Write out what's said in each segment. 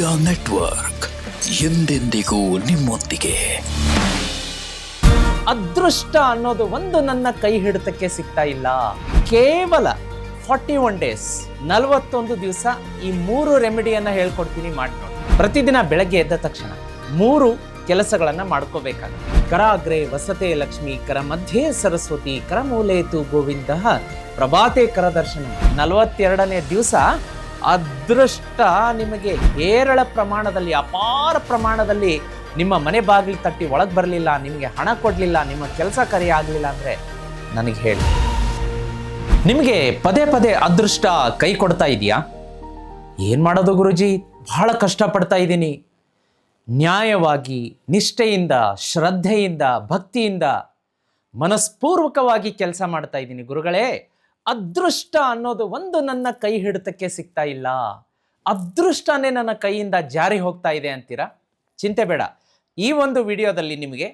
Media network ಎಂದೆಂದಿಗೂ ನಿಮ್ಮೊಂದಿಗೆ. ಅದೃಷ್ಟ ಅನ್ನೋದು ಒಂದು ನನ್ನ ಕೈ ಹಿಡಿತಕ್ಕೆ ಸಿಗ್ತಾ ಇಲ್ಲ. ಕೇವಲ ಫಾರ್ಟಿ ಒನ್ ಡೇಸ್ ನಲವತ್ತೊಂದು ದಿವಸ ಈ ಮೂರು ರೆಮಿಡಿಯನ್ನ ಹೇಳ್ಕೊಡ್ತೀನಿ ಮಾಡಿ ಪ್ರತಿದಿನ ಬೆಳಗ್ಗೆ ಎದ್ದ ತಕ್ಷಣ ಮೂರು ಕೆಲಸಗಳನ್ನ ಮಾಡ್ಕೋಬೇಕಾಗುತ್ತೆ. ಕರಾಗ್ರೆ ವಸತೆ ಲಕ್ಷ್ಮಿ, ಕರ ಮಧ್ಯೆ ಸರಸ್ವತಿ ಕರಮೂಲೇತು ಗೋವಿಂದ, ಪ್ರಭಾತೆ ಕರದರ್ಶನ ನಲವತ್ತೆರಡನೇ ದಿವಸ ಅದೃಷ್ಟ ನಿಮಗೆ ಹೇರಳ ಪ್ರಮಾಣದಲ್ಲಿ, ಅಪಾರ ಪ್ರಮಾಣದಲ್ಲಿ ನಿಮ್ಮ ಮನೆ ಬಾಗಿಲು ತಟ್ಟಿ ಒಳಗೆ ಬರಲಿಲ್ಲ, ನಿಮಗೆ ಹಣ ಕೊಡಲಿಲ್ಲ, ನಿಮ್ಮ ಕೆಲಸ ಕಾರ್ಯ ಆಗಲಿಲ್ಲ ಅಂದರೆ ನನಗೆ ಹೇಳಿ. ನಿಮಗೆ ಪದೇ ಪದೇ ಅದೃಷ್ಟ ಕೈ ಕೊಡ್ತಾ ಇದೆಯಾ? ಏನು ಮಾಡೋದು ಗುರುಜಿ? ಬಹಳ ಕಷ್ಟಪಡ್ತಾ ಇದ್ದೀನಿ. ನ್ಯಾಯವಾಗಿ, ನಿಷ್ಠೆಯಿಂದ, ಶ್ರದ್ಧೆಯಿಂದ, ಭಕ್ತಿಯಿಂದ, ಮನಸ್ಪೂರ್ವಕವಾಗಿ ಕೆಲಸ ಮಾಡ್ತಾ ಇದ್ದೀನಿ ಗುರುಗಳೇ. ಅದೃಷ್ಟ ಅನ್ನೋದು ಒಂದು ನನ್ನ ಕೈ ಹಿಡಿತಕ್ಕೆ ಸಿಗ್ತಾ ಇಲ್ಲ. ಅದೃಷ್ಟನೇ ನನ್ನ ಕೈಯಿಂದ ಜಾರಿ ಹೋಗ್ತಾ ಇದೆ ಅಂತೀರಾ? ಚಿಂತೆ ಬೇಡ. ಈ ಒಂದು ವಿಡಿಯೋದಲ್ಲಿ ನಿಮಗೆ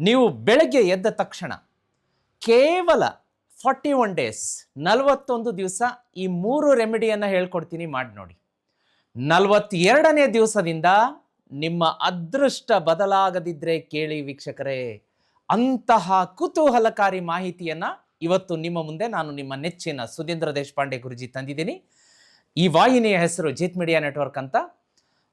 ನೀವು ಬೆಳಗ್ಗೆ ಎದ್ದ ತಕ್ಷಣ ಕೇವಲ ಫಾರ್ಟಿ ಒನ್ ಡೇಸ್ ನಲವತ್ತೊಂದು ದಿವಸ ಈ ಮೂರು ರೆಮಿಡಿಯನ್ನು ಹೇಳ್ಕೊಡ್ತೀನಿ ಮಾಡಿ ನೋಡಿ. ನಲವತ್ತೆರಡನೇ ದಿವಸದಿಂದ ನಿಮ್ಮ ಅದೃಷ್ಟ ಬದಲಾಗದಿದ್ರೆ ಕೇಳಿ ವೀಕ್ಷಕರೇ, ಅಂತಹ ಕುತೂಹಲಕಾರಿ ಮಾಹಿತಿಯನ್ನ ಇವತ್ತು ನಿಮ್ಮ ಮುಂದೆ ನಾನು ನಿಮ್ಮ ನೆಚ್ಚಿನ ಸುಧೀಂದ್ರ ದೇಶಪಾಂಡೆ ಗುರುಜಿ ತಂದಿದ್ದೀನಿ. ಈ ವಾಹಿನಿಯ ಹೆಸರು ಜಿತ್ ಮೀಡಿಯಾ ನೆಟ್ವರ್ಕ್ ಅಂತ.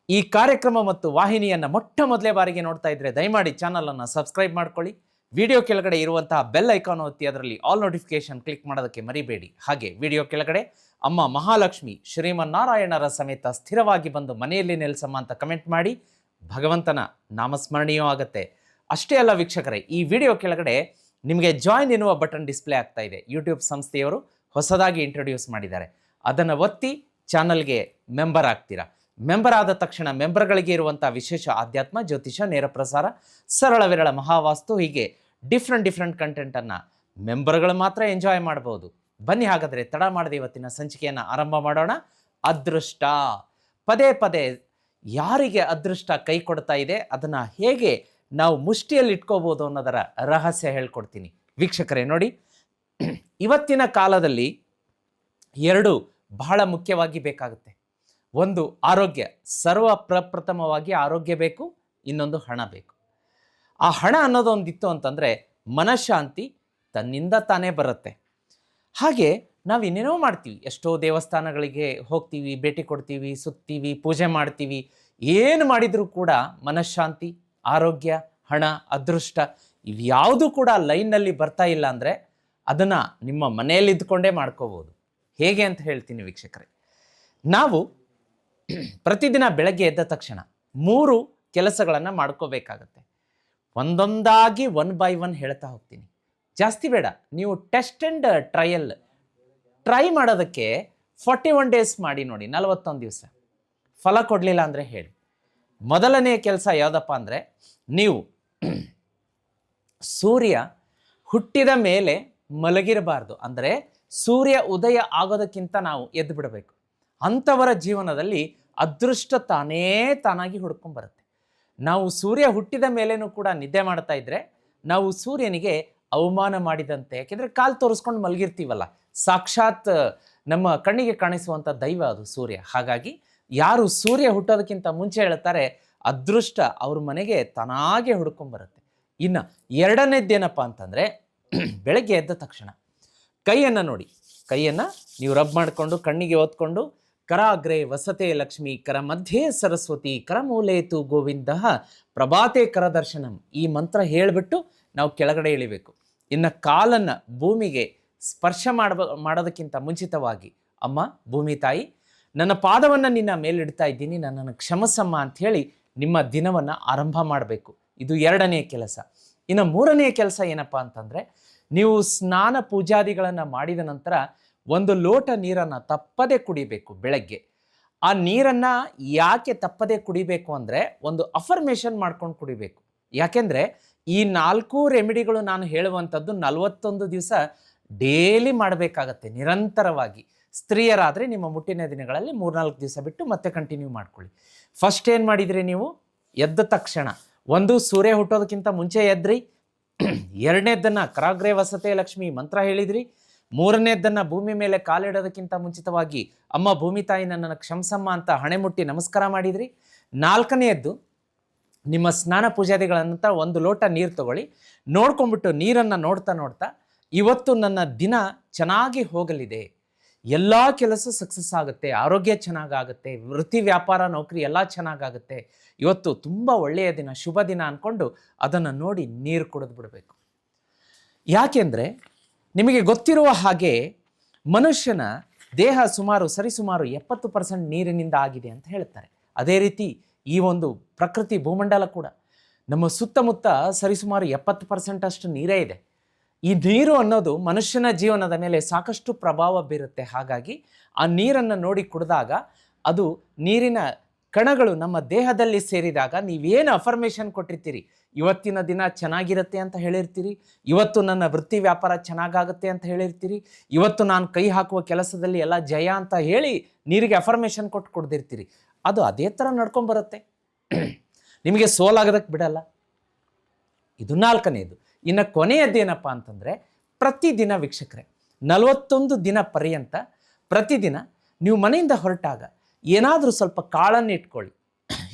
ಈ ಕಾರ್ಯಕ್ರಮ ಮತ್ತು ವಾಹಿನಿಯನ್ನು ಮೊಟ್ಟ ಮೊದಲೇ ಬಾರಿಗೆ ನೋಡ್ತಾ ಇದ್ರೆ ದಯಮಾಡಿ ಚಾನಲನ್ನು ಸಬ್ಸ್ಕ್ರೈಬ್ ಮಾಡ್ಕೊಳ್ಳಿ. ವಿಡಿಯೋ ಕೆಳಗಡೆ ಇರುವಂತಹ ಬೆಲ್ ಐಕಾನ್ ಒತ್ತಿ, ಅದರಲ್ಲಿ ಆಲ್ ನೋಟಿಫಿಕೇಶನ್ ಕ್ಲಿಕ್ ಮಾಡೋದಕ್ಕೆ ಮರಿಬೇಡಿ. ಹಾಗೆ ವಿಡಿಯೋ ಕೆಳಗಡೆ ಅಮ್ಮ ಮಹಾಲಕ್ಷ್ಮಿ ಶ್ರೀಮನ್ನಾರಾಯಣರ ಸಮೇತ ಸ್ಥಿರವಾಗಿ ಬಂದು ಮನೆಯಲ್ಲಿ ನೆಲೆಸಮ್ಮ ಅಂತ ಕಮೆಂಟ್ ಮಾಡಿ. ಭಗವಂತನ ನಾಮಸ್ಮರಣೀಯೂ ಆಗುತ್ತೆ. ಅಷ್ಟೇ ಅಲ್ಲ ವೀಕ್ಷಕರೇ, ಈ ವಿಡಿಯೋ ಕೆಳಗಡೆ ನಿಮಗೆ ಜಾಯಿನ್ ಎನ್ನುವ ಬಟನ್ ಡಿಸ್ಪ್ಲೇ ಆಗ್ತಾ ಇದೆ. ಯೂಟ್ಯೂಬ್ ಸಂಸ್ಥೆಯವರು ಹೊಸದಾಗಿ ಇಂಟ್ರೊಡ್ಯೂಸ್ ಮಾಡಿದ್ದಾರೆ. ಅದನ್ನು ಒತ್ತಿ ಚಾನಲ್ಗೆ ಮೆಂಬರ್ ಆಗ್ತೀರಾ? ಮೆಂಬರ್ ಆದ ತಕ್ಷಣ ಮೆಂಬರ್ಗಳಿಗೆ ಇರುವಂಥ ವಿಶೇಷ ಆಧ್ಯಾತ್ಮ, ಜ್ಯೋತಿಷ, ನೇರ ಪ್ರಸಾರ, ಸರಳ ವಿರಳ ಮಹಾವಾಸ್ತು ಹೀಗೆ ಡಿಫ್ರೆಂಟ್ ಡಿಫ್ರೆಂಟ್ ಕಂಟೆಂಟನ್ನು ಮೆಂಬರ್ಗಳು ಮಾತ್ರ ಎಂಜಾಯ್ ಮಾಡ್ಬೋದು. ಬನ್ನಿ ಹಾಗಾದರೆ ತಡ ಮಾಡದೆ ಇವತ್ತಿನ ಸಂಚಿಕೆಯನ್ನು ಆರಂಭ ಮಾಡೋಣ. ಅದೃಷ್ಟ. ಪದೇ ಪದೇ ಯಾರಿಗೆ ಅದೃಷ್ಟ ಕೈ ಕೊಡ್ತಾ ಇದೆ, ಅದನ್ನು ಹೇಗೆ ನಾವು ಮುಷ್ಟಿಯಲ್ಲಿ ಇಟ್ಕೋಬೋದು ಅನ್ನೋದರ ರಹಸ್ಯ ಹೇಳ್ಕೊಡ್ತೀನಿ. ವೀಕ್ಷಕರೇ, ನೋಡಿ, ಇವತ್ತಿನ ಕಾಲದಲ್ಲಿ ಎರಡು ಬಹಳ ಮುಖ್ಯವಾಗಿ ಬೇಕಾಗುತ್ತೆ. ಒಂದು, ಆರೋಗ್ಯ. ಸರ್ವ ಪ್ರಪ್ರಥಮವಾಗಿ ಆರೋಗ್ಯ ಬೇಕು, ಇನ್ನೊಂದು ಹಣ ಬೇಕು. ಆ ಹಣ ಅನ್ನೋದೊಂದಿತ್ತು ಅಂತಂದರೆ ಮನಃಶಾಂತಿ ತನ್ನಿಂದ ತಾನೇ ಬರುತ್ತೆ. ಹಾಗೆ ನಾವು ಇನ್ನೇನೋ ಮಾಡ್ತೀವಿ. ಎಷ್ಟೋ ದೇವಸ್ಥಾನಗಳಿಗೆ ಹೋಗ್ತೀವಿ, ಭೇಟಿ ಕೊಡ್ತೀವಿ, ಸುತ್ತೀವಿ, ಪೂಜೆ ಮಾಡ್ತೀವಿ. ಏನು ಮಾಡಿದರೂ ಕೂಡ ಮನಃಶಾಂತಿ ಆರೋಗ್ಯ, ಹಣ, ಅದೃಷ್ಟ ಇವ್ಯಾವುದೂ ಕೂಡ ಲೈನ್ನಲ್ಲಿ ಬರ್ತಾ ಇಲ್ಲ ಅಂದರೆ ಅದನ್ನು ನಿಮ್ಮ ಮನೆಯಲ್ಲಿ ಇದ್ದುಕೊಂಡೇ ಮಾಡ್ಕೋಬೋದು. ಹೇಗೆ ಅಂತ ಹೇಳ್ತೀನಿ ವೀಕ್ಷಕರೇ. ನಾವು ಪ್ರತಿದಿನ ಬೆಳಗ್ಗೆ ಎದ್ದ ತಕ್ಷಣ ಮೂರು ಕೆಲಸಗಳನ್ನು ಮಾಡ್ಕೋಬೇಕಾಗತ್ತೆ. ಒಂದೊಂದಾಗಿ ಒನ್ ಬೈ ಒನ್ ಹೇಳ್ತಾ ಹೋಗ್ತೀನಿ. ಜಾಸ್ತಿ ಬೇಡ, ನೀವು ಟೆಸ್ಟ್ ಆ್ಯಂಡ್ ಟ್ರಯಲ್ ಟ್ರೈ ಮಾಡೋದಕ್ಕೆ ಫಾರ್ಟಿ ಒನ್ ಡೇಸ್ ಮಾಡಿ ನೋಡಿ, ನಲವತ್ತೊಂದು ದಿವಸ. ಫಲ ಕೊಡಲಿಲ್ಲ ಅಂದರೆ ಹೇಳಿ. ಮೊದಲನೆಯ ಕೆಲಸ ಯಾವುದಪ್ಪ ಅಂದರೆ ನೀವು ಸೂರ್ಯ ಹುಟ್ಟಿದ ಮೇಲೆ ಮಲಗಿರಬಾರ್ದು. ಅಂದರೆ ಸೂರ್ಯ ಉದಯ ಆಗೋದಕ್ಕಿಂತ ನಾವು ಎದ್ದು ಬಿಡಬೇಕು. ಅಂಥವರ ಜೀವನದಲ್ಲಿ ಅದೃಷ್ಟ ತಾನೇ ತಾನಾಗಿ ಹುಡ್ಕೊಂಬರುತ್ತೆ ನಾವು ಸೂರ್ಯ ಹುಟ್ಟಿದ ಮೇಲೇನೂ ಕೂಡ ನಿದ್ದೆ ಮಾಡ್ತಾ ಇದ್ರೆ ನಾವು ಸೂರ್ಯನಿಗೆ ಅವಮಾನ ಮಾಡಿದಂತೆ, ಯಾಕೆಂದರೆ ಕಾಲು ತೋರಿಸ್ಕೊಂಡು ಮಲಗಿರ್ತೀವಲ್ಲ, ಸಾಕ್ಷಾತ್ ನಮ್ಮ ಕಣ್ಣಿಗೆ ಕಾಣಿಸುವಂಥ ದೈವ ಅದು ಸೂರ್ಯ. ಹಾಗಾಗಿ ಯಾರು ಸೂರ್ಯ ಹುಟ್ಟೋದಕ್ಕಿಂತ ಮುಂಚೆ ಹೇಳ್ತಾರೆ, ಅದೃಷ್ಟ ಅವ್ರ ಮನೆಗೆ ತಾನಾಗೆ ಹುಡ್ಕೊಂಬರುತ್ತೆ. ಇನ್ನು ಎರಡನೇದ್ದೇನಪ್ಪ ಅಂತಂದರೆ, ಬೆಳಗ್ಗೆ ಎದ್ದ ತಕ್ಷಣ ಕೈಯನ್ನು ನೋಡಿ, ಕೈಯನ್ನು ನೀವು ರಬ್ ಮಾಡಿಕೊಂಡು, ಕಣ್ಣಿಗೆ ಓದ್ಕೊಂಡು ಕರಾಗ್ರೆ ವಸತೆ ಲಕ್ಷ್ಮಿ, ಕರ ಮಧ್ಯೆ ಸರಸ್ವತಿ ಕರಮೂಲೇತು ಗೋವಿಂದ, ಪ್ರಭಾತೆ ಕರದರ್ಶನಂ ಈ ಮಂತ್ರ ಹೇಳಿಬಿಟ್ಟು ನಾವು ಕೆಳಗಡೆ ಇಳಿಬೇಕು. ಇನ್ನು ಕಾಲನ್ನು ಭೂಮಿಗೆ ಸ್ಪರ್ಶ ಮಾಡಬ, ಮಾಡೋದಕ್ಕಿಂತ ಮುಂಚಿತವಾಗಿ, ಅಮ್ಮ, ಭೂಮಿ ತಾಯಿ ನನ್ನ ಪಾದವನ್ನು ನಿನ್ನ ಮೇಲಿಡ್ತಾ ಇದ್ದೀನಿ, ನನ್ನನ್ನು ಕ್ಷಮಸಮ್ಮ ಅಂಥೇಳಿ ನಿಮ್ಮ ದಿನವನ್ನು ಆರಂಭ ಮಾಡಬೇಕು. ಇದು ಎರಡನೇ ಕೆಲಸ. ಇನ್ನು ಮೂರನೆಯ ಕೆಲಸ ಏನಪ್ಪ ಅಂತಂದರೆ, ನೀವು ಸ್ನಾನ ಪೂಜಾದಿಗಳನ್ನು ಮಾಡಿದ ನಂತರ ಒಂದು ಲೋಟ ನೀರನ್ನು ತಪ್ಪದೆ ಕುಡಿಬೇಕು ಬೆಳಗ್ಗೆ. ಆ ನೀರನ್ನು ಯಾಕೆ ತಪ್ಪದೆ ಕುಡಿಬೇಕು ಅಂದರೆ ಒಂದು ಅಫರ್ಮೇಷನ್ ಮಾಡ್ಕೊಂಡು ಕುಡಿಬೇಕು. ಯಾಕೆಂದರೆ ಈ ನಾಲ್ಕು ರೆಮಿಡಿಗಳು ನಾನು ಹೇಳುವಂಥದ್ದು ನಲವತ್ತೊಂದು ದಿವಸ ಡೇಲಿ ಮಾಡಬೇಕಾಗತ್ತೆ, ನಿರಂತರವಾಗಿ. ಸ್ತ್ರೀಯರಾದರೆ ನಿಮ್ಮ ಮುಟ್ಟಿನ ದಿನಗಳಲ್ಲಿ ಮೂರ್ನಾಲ್ಕು ದಿವಸ ಬಿಟ್ಟು ಮತ್ತೆ ಕಂಟಿನ್ಯೂ ಮಾಡ್ಕೊಳ್ಳಿ. ಫಸ್ಟ್ ಏನು ಮಾಡಿದ್ರಿ ನೀವು? ಎದ್ದ ತಕ್ಷಣ. ಒಂದು, ಸೂರ್ಯ ಹುಟ್ಟೋದಕ್ಕಿಂತ ಮುಂಚೆ ಎದ್ರಿ. ಎರಡನೇದನ್ನು ಕರಾಗ್ರೆ ವಸತೆ ಲಕ್ಷ್ಮಿ ಮಂತ್ರ ಹೇಳಿದ್ರಿ. ಮೂರನೇದ್ದನ್ನು ಭೂಮಿ ಮೇಲೆ ಕಾಲಿಡೋದಕ್ಕಿಂತ ಮುಂಚಿತವಾಗಿ ಅಮ್ಮ, ಭೂಮಿ ತಾಯಿ ನನ್ನನ್ನು ಕ್ಷಮಸಮ್ಮ ಅಂತ ಹಣೆ ಮುಟ್ಟಿ ನಮಸ್ಕಾರ ಮಾಡಿದ್ರಿ. ನಾಲ್ಕನೆಯದ್ದು ನಿಮ್ಮ ಸ್ನಾನ ಪೂಜಾದಿಗಳಂತ ಒಂದು ಲೋಟ ನೀರು ತಗೊಳ್ಳಿ. ನೋಡ್ಕೊಂಬಿಟ್ಟು ನೀರನ್ನು ನೋಡ್ತಾ ನೋಡ್ತಾ ಇವತ್ತು ನನ್ನ ದಿನ ಚೆನ್ನಾಗಿ ಹೋಗಲಿದೆ. ಎಲ್ಲ ಕೆಲಸ ಸಕ್ಸಸ್ ಆಗುತ್ತೆ, ಆರೋಗ್ಯ ಚೆನ್ನಾಗಾಗುತ್ತೆ, ವೃತ್ತಿ ವ್ಯಾಪಾರ, ನೌಕರಿ ಎಲ್ಲ ಚೆನ್ನಾಗಾಗುತ್ತೆ. ಇವತ್ತು ತುಂಬ ಒಳ್ಳೆಯ ದಿನ, ಶುಭ ದಿನ ಅಂದ್ಕೊಂಡು ಅದನ್ನು ನೋಡಿ ನೀರು ಕುಡಿದು ಬಿಡಬೇಕು. ಯಾಕೆಂದರೆ ನಿಮಗೆ ಗೊತ್ತಿರುವ ಹಾಗೆ ಮನುಷ್ಯನ ದೇಹ ಸುಮಾರು, ಸರಿಸುಮಾರು ಎಪ್ಪತ್ತು ಪರ್ಸೆಂಟ್ ನೀರಿನಿಂದ ಆಗಿದೆ ಅಂತ ಹೇಳ್ತಾರೆ. ಅದೇ ರೀತಿ ಈ ಒಂದು ಪ್ರಕೃತಿ ಭೂಮಂಡಲ ಕೂಡ. ನಮ್ಮ ಸುತ್ತಮುತ್ತ ಸರಿಸುಮಾರು ಎಪ್ಪತ್ತು ಪರ್ಸೆಂಟ್ ಅಷ್ಟು ನೀರೇ ಇದೆ. ಈ ನೀರು ಅನ್ನೋದು ಮನುಷ್ಯನ ಜೀವನದ ಮೇಲೆ ಸಾಕಷ್ಟು ಪ್ರಭಾವ ಬೀರುತ್ತೆ. ಹಾಗಾಗಿ ಆ ನೀರನ್ನು ನೋಡಿ ಕುಡಿದಾಗ ಅದು ನೀರಿನ ಕಣಗಳು ನಮ್ಮ ದೇಹದಲ್ಲಿ ಸೇರಿದಾಗ ನೀವೇನು ಅಫರ್ಮೇಷನ್ ಕೊಟ್ಟಿರ್ತೀರಿ? ಇವತ್ತಿನ ದಿನ ಚೆನ್ನಾಗಿರುತ್ತೆ ಅಂತ ಹೇಳಿರ್ತೀರಿ? ಇವತ್ತು ನನ್ನ ವೃತ್ತಿ ವ್ಯಾಪಾರ ಚೆನ್ನಾಗಾಗುತ್ತೆ ಅಂತ ಹೇಳಿರ್ತೀರಿ? ಇವತ್ತು ನಾನು ಕೈ ಹಾಕುವ ಕೆಲಸದಲ್ಲಿ ಎಲ್ಲ ಜಯ ಅಂತ ಹೇಳಿ ನೀರಿಗೆ ಅಫರ್ಮೇಷನ್ ಕೊಟ್ಟು ಕೊಡ್ದಿರ್ತೀರಿ? ಅದು ಅದೇ ಥರ ನಡ್ಕೊಂಬರುತ್ತೆ. ನಿಮಗೆ ಸೋಲಾಗೋದಕ್ಕೆ ಬಿಡಲ್ಲ. ಇದು ನಾಲ್ಕನೇದು. ಇನ್ನು ಕೊನೆಯದ್ದೇನಪ್ಪ ಅಂತಂದರೆ ಪ್ರತಿದಿನ ವೀಕ್ಷಕರೇ, ನಲವತ್ತೊಂದು ದಿನ ಪರ್ಯಂತ ಪ್ರತಿದಿನ ನೀವು ಮನೆಯಿಂದ ಹೊರಟಾಗ ಏನಾದರೂ ಸ್ವಲ್ಪ ಕಾಳನ್ನು ಇಟ್ಕೊಳ್ಳಿ.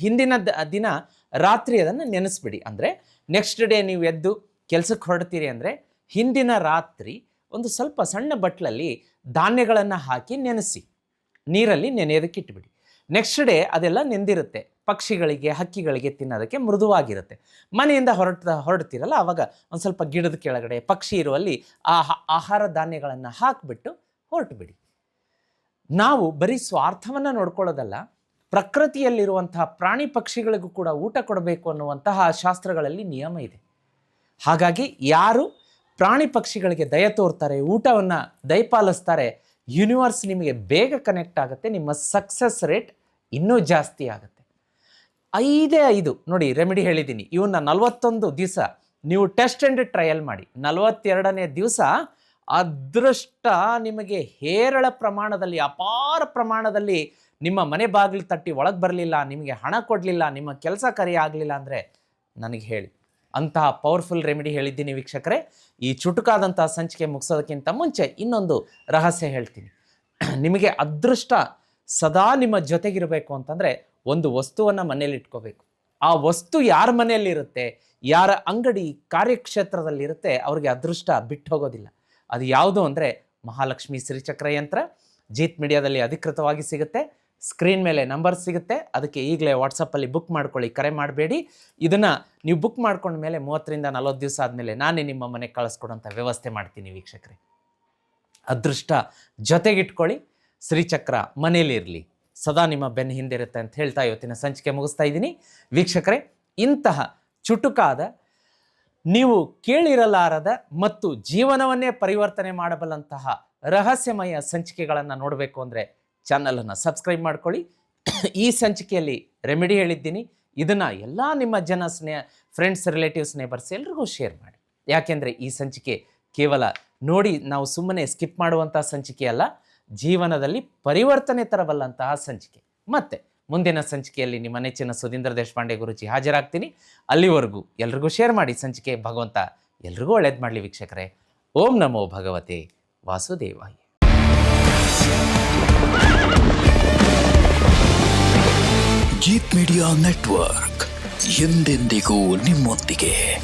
ಹಿಂದಿನ ದಿನ ರಾತ್ರಿ ಅದನ್ನು ನೆನೆಸ್ಬಿಡಿ. ಅಂದರೆ ನೆಕ್ಸ್ಟ್ ಡೇ ನೀವು ಎದ್ದು ಕೆಲಸಕ್ಕೆ ಹೊರಡ್ತೀರಿ ಅಂದರೆ ಹಿಂದಿನ ರಾತ್ರಿ ಒಂದು ಸ್ವಲ್ಪ ಸಣ್ಣ ಬಟ್ಲಲ್ಲಿ ಧಾನ್ಯಗಳನ್ನು ಹಾಕಿ ನೆನೆಸಿ, ನೀರಲ್ಲಿ ನೆನೆಯೋದಕ್ಕೆ ಇಟ್ಬಿಡಿ. ನೆಕ್ಸ್ಟ್ ಡೇ ಅದೆಲ್ಲ ನೆಂದಿರುತ್ತೆ. ಪಕ್ಷಿಗಳಿಗೆ, ಹಕ್ಕಿಗಳಿಗೆ ತಿನ್ನೋದಕ್ಕೆ ಮೃದುವಾಗಿರುತ್ತೆ. ಮನೆಯಿಂದ ಹೊರಟ, ಹೊರಡ್ತೀರಲ್ಲ ಆವಾಗ ಒಂದು ಸ್ವಲ್ಪ ಗಿಡದ ಕೆಳಗಡೆ ಪಕ್ಷಿ ಇರುವಲ್ಲಿ ಆ ಆಹಾರ ಧಾನ್ಯಗಳನ್ನು ಹಾಕಿಬಿಟ್ಟು ಹೊರಟುಬಿಡಿ. ನಾವು ಬರೀ ಸ್ವಾರ್ಥವನ್ನು ನೋಡ್ಕೊಳ್ಳೋದಲ್ಲ, ಪ್ರಕೃತಿಯಲ್ಲಿರುವಂತಹ ಪ್ರಾಣಿ ಪಕ್ಷಿಗಳಿಗೂ ಕೂಡ ಊಟ ಕೊಡಬೇಕು ಅನ್ನುವಂತಹ ಶಾಸ್ತ್ರಗಳಲ್ಲಿ ನಿಯಮ ಇದೆ. ಹಾಗಾಗಿ ಯಾರು ಪ್ರಾಣಿ ಪಕ್ಷಿಗಳಿಗೆ ದಯ ತೋರ್ತಾರೆ, ಊಟವನ್ನು ದಯಪಾಲಿಸ್ತಾರೆ ಯೂನಿವರ್ಸ್ ನಿಮಗೆ ಬೇಗ ಕನೆಕ್ಟ್ ಆಗುತ್ತೆ, ನಿಮ್ಮ ಸಕ್ಸಸ್ ರೇಟ್ ಇನ್ನೂ ಜಾಸ್ತಿ ಆಗುತ್ತೆ. ಐದೇ ಐದು. ನೋಡಿ ರೆಮಿಡಿ ಹೇಳಿದ್ದೀನಿ. ಇವನ್ನ ನಲವತ್ತೊಂದು ದಿವಸ ನೀವು ಟೆಸ್ಟ್ ಅಂಡ್ ಟ್ರಯಲ್ ಮಾಡಿ. ನಲವತ್ತೆರಡನೇ ದಿವಸ ಅದೃಷ್ಟ ನಿಮಗೆ ಹೇರಳ ಪ್ರಮಾಣದಲ್ಲಿ, ಅಪಾರ ಪ್ರಮಾಣದಲ್ಲಿ ನಿಮ್ಮ ಮನೆ ಬಾಗಿಲು ತಟ್ಟಿ ಒಳಗೆ ಬರಲಿಲ್ಲ, ನಿಮಗೆ ಹಣ ಕೊಡಲಿಲ್ಲ, ನಿಮ್ಮ ಕೆಲಸ ಕರಿ ಆಗಲಿಲ್ಲ ಅಂದರೆ ನನಗೆ ಹೇಳಿ. ಅಂತಹ ಪವರ್ಫುಲ್ ರೆಮಿಡಿ ಹೇಳಿದ್ದೀನಿ ವೀಕ್ಷಕರೇ. ಈ ಚುಟುಕಾದಂತಹ ಸಂಚಿಕೆ ಮುಗಿಸೋದಕ್ಕಿಂತ ಮುಂಚೆ ಇನ್ನೊಂದು ರಹಸ್ಯ ಹೇಳ್ತೀನಿ. ನಿಮಗೆ ಅದೃಷ್ಟ ಸದಾ ನಿಮ್ಮ ಜೊತೆಗಿರಬೇಕು ಅಂತಂದರೆ ಒಂದು ವಸ್ತುವನ್ನು ಮನೆಯಲ್ಲಿ ಇಟ್ಕೋಬೇಕು. ಆ ವಸ್ತು ಯಾರ ಮನೆಯಲ್ಲಿರುತ್ತೆ ಯಾರ ಅಂಗಡಿ ಕಾರ್ಯಕ್ಷೇತ್ರದಲ್ಲಿರುತ್ತೆ, ಅವ್ರಿಗೆ ಅದೃಷ್ಟ ಬಿಟ್ಟು ಹೋಗೋದಿಲ್ಲ. ಅದು ಯಾವುದು ಅಂದರೆ ಮಹಾಲಕ್ಷ್ಮಿ ಶ್ರೀಚಕ್ರ ಯಂತ್ರ, ಜೀತ್ ಮೀಡಿಯಾದಲ್ಲಿ ಅಧಿಕೃತವಾಗಿ ಸಿಗುತ್ತೆ. ಸ್ಕ್ರೀನ್ ಮೇಲೆ ನಂಬರ್ ಸಿಗುತ್ತೆ. ಅದಕ್ಕೆ ಈಗಲೇ ವಾಟ್ಸಪ್ಪಲ್ಲಿ ಬುಕ್ ಮಾಡ್ಕೊಳ್ಳಿ, ಕರೆ ಮಾಡಬೇಡಿ. ಇದನ್ನು ನೀವು ಬುಕ್ ಮಾಡ್ಕೊಂಡ ಮೇಲೆ ಮೂವತ್ತರಿಂದ ನಲವತ್ತು ದಿವಸ ಆದಮೇಲೆ ನಾನೇ ನಿಮ್ಮ ಮನೆಗೆ ಕಳಿಸ್ಕೊಡೋಂಥ ವ್ಯವಸ್ಥೆ ಮಾಡ್ತೀನಿ ವೀಕ್ಷಕರೇ. ಅದೃಷ್ಟ ಜೊತೆಗಿಟ್ಕೊಳ್ಳಿ. ಶ್ರೀಚಕ್ರ ಮನೇಲಿರಲಿ ಸದಾ ನಿಮ್ಮ ಬೆನ್ನ ಹಿಂದಿರುತ್ತೆ ಅಂತ ಹೇಳ್ತಾ ಇವತ್ತಿನ ಸಂಚಿಕೆ ಮುಗಿಸ್ತಾ ಇದ್ದೀನಿ. ವೀಕ್ಷಕರೇ, ಇಂತಹ ಚುಟುಕಾದ, ನೀವು ಕೇಳಿರಲಾರದ ಮತ್ತು ಜೀವನವನ್ನೇ ಪರಿವರ್ತನೆ ಮಾಡಬಲ್ಲಂತಹ ರಹಸ್ಯಮಯ ಸಂಚಿಕೆಗಳನ್ನು ನೋಡಬೇಕು ಅಂದರೆ ಚಾನಲನ್ನು ಸಬ್ಸ್ಕ್ರೈಬ್ ಮಾಡ್ಕೊಳ್ಳಿ. ಈ ಸಂಚಿಕೆಯಲ್ಲಿ ರೆಮಿಡಿ ಹೇಳಿದ್ದೀನಿ. ಇದನ್ನು ಎಲ್ಲ ನಿಮ್ಮ ಜನ ಸ್ನೇಹ ಫ್ರೆಂಡ್ಸ್ ರಿಲೇಟಿವ್ಸ್ ನೇಬರ್ಸ್ ಎಲ್ರಿಗೂ ಶೇರ್ ಮಾಡಿ. ಯಾಕೆಂದರೆ ಈ ಸಂಚಿಕೆ ಕೇವಲ ನೋಡಿ ನಾವು ಸುಮ್ಮನೆ ಸ್ಕಿಪ್ ಮಾಡುವಂಥ ಸಂಚಿಕೆ ಅಲ್ಲ. ಜೀವನದಲ್ಲಿ ಪರಿವರ್ತನೆ ತರಬಲ್ಲಂತಹ ಸಂಚಿಕೆ. ಮತ್ತೆ ಮುಂದಿನ ಸಂಚಿಕೆಯಲ್ಲಿ ನಿಮ್ಮ ನೆಚ್ಚಿನ ಸುಧೀಂದ್ರ ದೇಶಪಾಂಡೆ ಗುರುಜಿ ಹಾಜರಾಗ್ತೀನಿ. ಅಲ್ಲಿವರೆಗೂ ಎಲ್ರಿಗೂ ಶೇರ್ ಮಾಡಿ ಸಂಚಿಕೆ ಭಗವಂತ ಎಲ್ರಿಗೂ ಒಳ್ಳೇದು ಮಾಡಲಿ ವೀಕ್ಷಕರೇ. ಓಂ ನಮೋ ಭಗವತೆ ವಾಸುದೇವಾಯ. ಜೀತ್ ಮೀಡಿಯಾ ನೆಟ್ವರ್ಕ್ ಎಂದೆಂದಿಗೂ ನಿಮ್ಮೊಂದಿಗೆ.